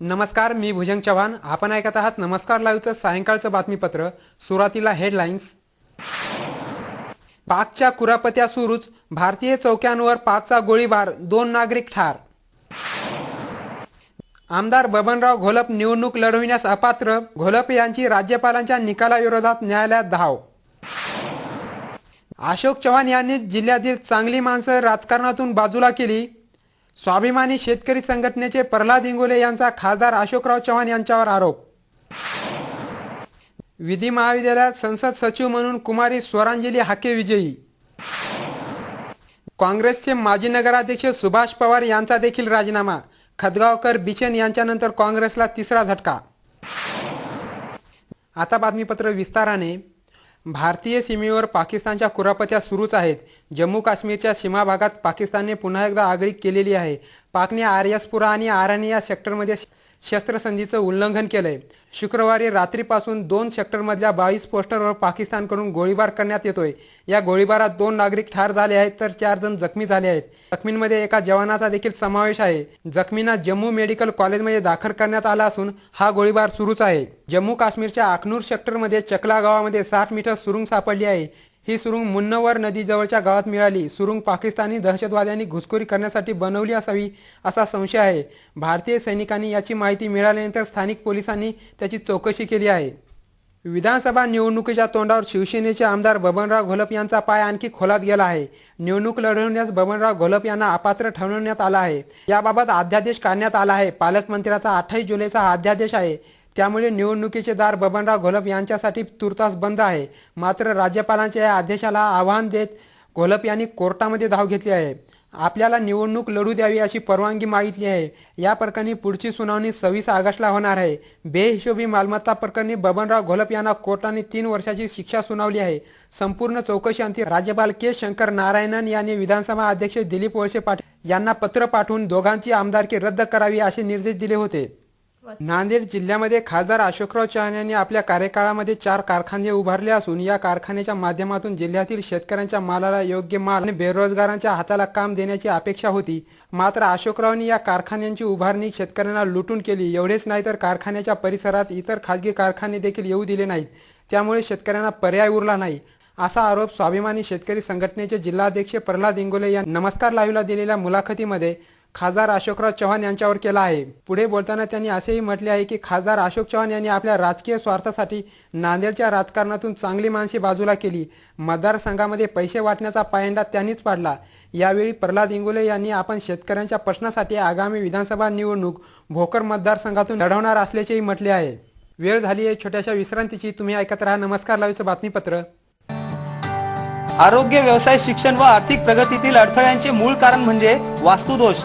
नमस्कार मी भुजंग चव्हाण. आपण ऐकत आहात नमस्कार लाईव्हचं सायंकाळचं बातमीपत्र. सुरुवातीला हेडलाईन्स पाकच्या कुरापत्या सुरूच भारतीय चौक्यांवर पाकचा गोळीबार दोन नागरिक ठार. आमदार बबनराव घोलप निवडणूक लढविण्यास अपात्र घोलप यांची राज्यपालांच्या निकालाविरोधात न्यायालयात धाव. अशोक चव्हाण यांनी जिल्ह्यातील चांगली माणसं राजकारणातून बाजूला केली. स्वाभिमानी शेतकरी संघटनेचे प्रल्हाद इंगोले यांचा खासदार अशोकराव चव्हाण यांच्यावर आरोप. विधी महाविद्यालयात संसद सचिव म्हणून कुमारी स्वरांजली हाके विजयी. काँग्रेसचे माजी नगराध्यक्ष सुभाष पवार यांचा देखील राजीनामा. खदगावकर बिचेन यांच्यानंतर काँग्रेसला तिसरा झटका. आता बातमीपत्र विस्ताराने. भारतीय सीमेवर पाकिस्तानच्या कुरापत्या सुरूच आहेत. जम्मू काश्मीरच्या सीमा भागात पाकिस्तानने पुन्हा एकदा आगळीक केलेली आहे. पाकने आर्यसपुरा आणि आराणी या सेक्टरमध्ये शस्त्रसंधीचं उल्लंघन केलंय. शुक्रवारी रात्रीपासून दोन सेक्टरमधल्या बावीस पोस्टरवर पाकिस्तानकडून गोळीबार करण्यात येतोय. या गोळीबारात दोन नागरिक ठार झाले आहेत तर चार जण जखमी झाले आहेत. जखमींमध्ये एका जवानाचा देखील समावेश आहे. जखमींना जम्मू मेडिकल कॉलेजमध्ये दाखल करण्यात आला असून हा गोळीबार सुरूच आहे. जम्मू काश्मीरच्या अखनूर सेक्टरमध्ये चकला गावामध्ये साठ मीटर सुरुंग सापडली आहे. ही सुरुंग मुन्नवर नदीजवळच्या गावात मिळाली. सुरुंग पाकिस्तानी दहशतवाद्यांनी घुसखोरी करण्यासाठी बनवली असावी असा संशय आहे. भारतीय सैनिकांनी याची माहिती मिळाल्यानंतर स्थानिक पोलिसांनी त्याची चौकशी केली आहे. विधानसभा निवडणुकीच्या तोंडावर शिवसेनेचे आमदार बबनराव घोलप यांचा पाय आणखी खोलात गेला आहे. निवडणूक लढवण्यास बबनराव घोलप यांना अपात्र ठरवण्यात आला आहे. याबाबत अध्यादेश काढण्यात आला आहे. पालकमंत्र्याचा अठ्ठावीस जुलैचा हा अध्यादेश आहे. त्यामुळे निवडणुकीचे दार बबनराव घोलप यांच्यासाठी तुर्तास बंद आहे. मात्र राज्यपालांच्या या आदेशाला आव्हान देत घोलप यांनी कोर्टामध्ये धाव घेतली आहे. आपल्याला निवडणूक लढू द्यावी अशी परवानगी मागितली आहे. या प्रकरणी पुढची सुनावणी सव्वीस ऑगस्टला होणार आहे. बेहिशोबी मालमत्ता प्रकरणी बबनराव घोलप यांना कोर्टाने तीन वर्षाची शिक्षा सुनावली आहे. संपूर्ण चौकशी अंती राज्यपाल के शंकर नारायणन यांनी विधानसभा अध्यक्ष दिलीप वळसे पाटील यांना पत्र पाठवून दोघांची आमदारकी रद्द करावी असे निर्देश दिले होते. नांदेड जिल्ह्यामध्ये खासदार अशोकराव चव्हाण यांनी आपल्या कार्यकाळामध्ये चार कारखाने उभारले असून या कारखान्याच्या माध्यमातून जिल्ह्यातील शेतकऱ्यांच्या मालाला योग्य माल आणि बेरोजगारांच्या हाताला काम देण्याची अपेक्षा होती. मात्र अशोकरावांनी या कारखान्यांची उभारणी शेतकऱ्यांना लुटून केली. एवढेच नाही तर कारखान्याच्या परिसरात इतर खाजगी कारखाने देखील येऊ दिले नाहीत. त्यामुळे शेतकऱ्यांना पर्याय उरला नाही. असा आरोप स्वाभिमानी शेतकरी संघटनेचे जिल्हाध्यक्ष प्रल्हाद इंगोले या नमस्कार लाईव्हला दिलेल्या मुलाखतीमध्ये खासदार अशोकराव चव्हाण यांच्यावर केला आहे. पुढे बोलताना त्यांनी असेही म्हटले आहे की खासदार अशोक चव्हाण यांनी आपल्या राजकीय स्वार्थासाठी नांदेडच्या राजकारणातून चांगली माणसे बाजूला केली. मतदारसंघामध्ये पैसे वाटण्याचा पायंडा त्यांनीच पाडला. यावेळी प्रल्हाद इंगोले यांनी आपण शेतकऱ्यांच्या प्रश्नासाठी आगामी विधानसभा निवडणूक भोकर मतदारसंघातून लढवणार असल्याचेही म्हटले आहे. वेळ झाली आहे छोट्याशा विश्रांतीची. तुम्ही ऐकत राहा नमस्कार लावीचं बातमीपत्र. आरोग्य व्यवसाय शिक्षण व आर्थिक प्रगतीतील अडथळ्यांचे मूळ कारण म्हणजे वास्तुदोष.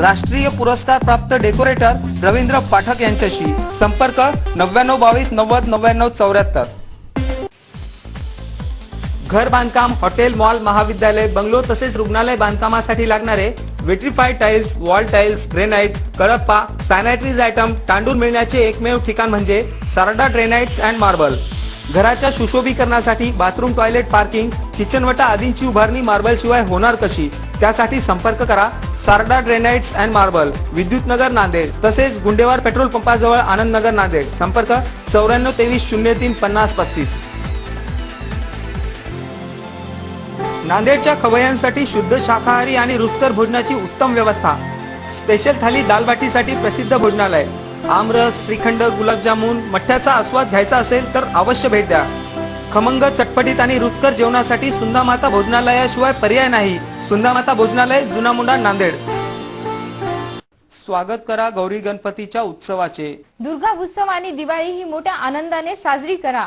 राष्ट्रीय पुरस्कार प्राप्त डेकोरेटर रवींद्र पाठक यांच्याशी. संपर्क नव्याण्णव बावीस नव्वद नव्याण्णव चौऱ्याहत्तर. घर बांधकाम हॉटेल मॉल महाविद्यालय बंगलो तसेच रुग्णालय बांधकामासाठी लागणारे vitrified tiles wall tiles granite Kadappa sanitaries item तांडूळ मिळण्याचे एकमेव ठिकाण म्हणजे सारडा ड्रेनाइट्स अँड मार्बल. घराच्या सुशोभीकरणासाठी बाथरूम टॉयलेट पार्किंग किचनवटा आदींची उभारणी मार्बल शिवाय होणार कशी? त्यासाठी संपर्क करा. सारडा ड्रेनाइट्स अँड मार्बल विद्युत नगर नांदेड तसेच गुंडेवार पेट्रोल पंपाजवळ आनंद नगर नांदेड. संपर्क चौऱ्याण्णव तेवीस शून्य तीन पन्नास पस्तीस. नांदेडच्या खवयांसाठी शुद्ध शाकाहारी आणि रुचकर भोजनाची उत्तम व्यवस्था. स्पेशल थाली दालबाटीसाठी प्रसिद्ध भोजनालय. आमरस श्रीखंड गुलाबजामुन मठ्ठ्याचा आस्वाद घ्यायचा असेल तर अवश्य भेट द्या. खमंग चटपटीत आणि रुचकर जेवणासाठी सुंदामाता भोजनालयाशिवाय पर्याय नाही. सुंदामाता भोजनालय जुना मुंडा नांदेड. स्वागत करा गौरी गणपतीच्या उत्सवाचे. दुर्गा उत्सव आणि दिवाळी ही मोठ्या आनंदाने साजरी करा.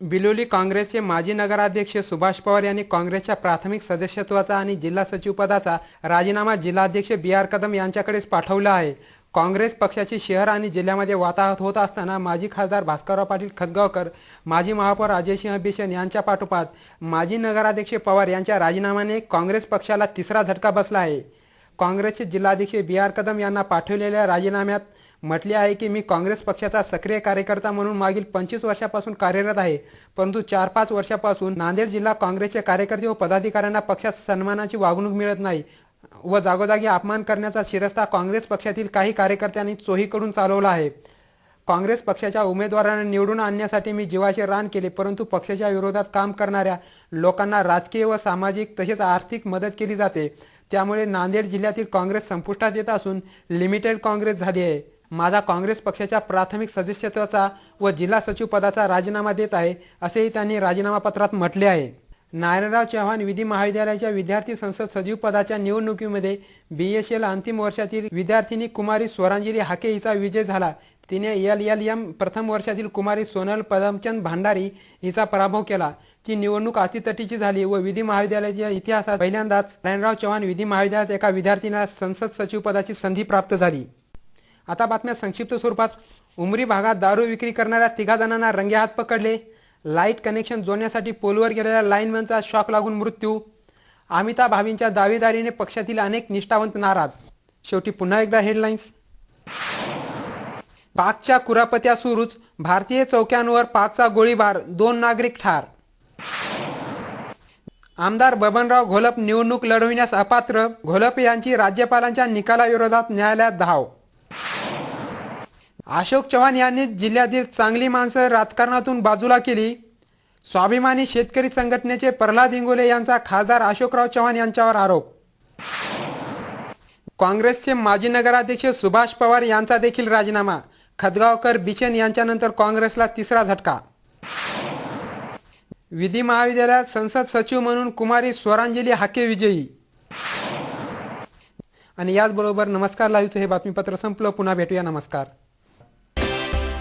बिलोली काँग्रेसचे माजी नगराध्यक्ष सुभाष पवार यांनी काँग्रेसच्या प्राथमिक सदस्यत्वाचा आणि जिल्हा सचिव पदाचा राजीनामा जिल्हाध्यक्ष बी आर कदम यांच्याकडेच पाठवला आहे. काँग्रेस पक्षाची शहर आणि जिल्ह्यामध्ये वाताहत होत असताना माजी खासदार भास्करराव पाटील खतगावकर माजी महापौर अजयसिंह बिशन यांच्या पाठोपाठ माजी नगराध्यक्ष पवार यांच्या राजीनाम्याने काँग्रेस पक्षाला तिसरा झटका बसला आहे. काँग्रेसचे जिल्हाध्यक्ष बी आर कदम यांना पाठवलेल्या राजीनाम्यात म्हटले आहे की मी काँग्रेस पक्षाचा सक्रिय कार्यकर्ता म्हणून मागील पंचवीस वर्षापासून कार्यरत आहे. परंतु चार पाच वर्षापासून नांदेड जिल्हा काँग्रेसचे कार्यकर्ते व पदाधिकाऱ्यांना पक्षात सन्मानाची वागणूक मिळत नाही व जागोजागी अपमान करण्याचा शिरस्ता काँग्रेस पक्षातील काही कार्यकर्त्यांनी चोहीकडून चालवला आहे. काँग्रेस पक्षाच्या उमेदवारांना निवडून आणण्यासाठी मी जीवाचे रान केले परंतु पक्षाच्या विरोधात काम करणाऱ्या लोकांना राजकीय व सामाजिक तसेच आर्थिक मदत केली जाते. त्यामुळे नांदेड जिल्ह्यातील काँग्रेस संपुष्टात येत असून लिमिटेड काँग्रेस झाली आहे. माझा काँग्रेस पक्षाच्या प्राथमिक सदस्यत्वाचा व जिल्हा सचिव पदाचा राजीनामा देत आहे असेही त्यांनी राजीनामा पत्रात म्हटले आहे. नारायणराव चव्हाण विधी महाविद्यालयाच्या विद्यार्थी संसद सचिवपदाच्या निवडणुकीमध्ये बी एस एल अंतिम वर्षातील विद्यार्थिनी कुमारी स्वरांजली हाके हिचा विजय झाला. तिने एल एल एम प्रथम वर्षातील कुमारी सोनल पदमचंद भांडारी हिचा पराभव केला. ती निवडणूक अतितटीची झाली व विधी महाविद्यालयाच्या इतिहासात पहिल्यांदाच नारायणराव चव्हाण विधी महाविद्यालयात एका विद्यार्थिनीला संसद सचिवपदाची संधी प्राप्त झाली. आता बातम्या संक्षिप्त स्वरूपात. उमरी भागात दारू विक्री करणाऱ्या तिघा जणांना रंगेहात पकडले. लाइट कनेक्शन जोडण्यासाठी पोलवर गेलेल्या लाईनमॅनचा शॉक लागून मृत्यू. अमिता भावींच्या दावेदारीने पक्षातील अनेक निष्ठावंत नाराज. शेवटी पुन्हा एकदा हेडलाईन्स पाकच्या कुरापत्या सुरूच. भारतीय चौक्यांवर पाकचा गोळीबार. दोन नागरिक ठार. आमदार बबनराव घोलप निवडणूक लढविण्यास अपात्र. घोलप यांची राज्यपालांच्या निकालाविरोधात न्यायालयात धाव. अशोक चव्हाण यांनी जिल्ह्यातील चांगली माणसं राजकारणातून बाजूला केली. स्वाभिमानी शेतकरी संघटनेचे प्रल्हाद इंगोले यांचा खासदार अशोकराव चव्हाण यांच्यावर आरोप. काँग्रेसचे माजी नगराध्यक्ष सुभाष पवार यांचा देखील राजीनामा. खदगावकर बिचेन यांच्यानंतर काँग्रेसला तिसरा झटका. विधी महाविद्यालयात संसद सचिव म्हणून कुमारी स्वरांजली हाके विजयी. आणि याचबरोबर नमस्कार लाईव्हचं हे बातमीपत्र संपलं. पुन्हा भेटूया. नमस्कार.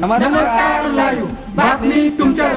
नमस्कार बातमी तुमच्या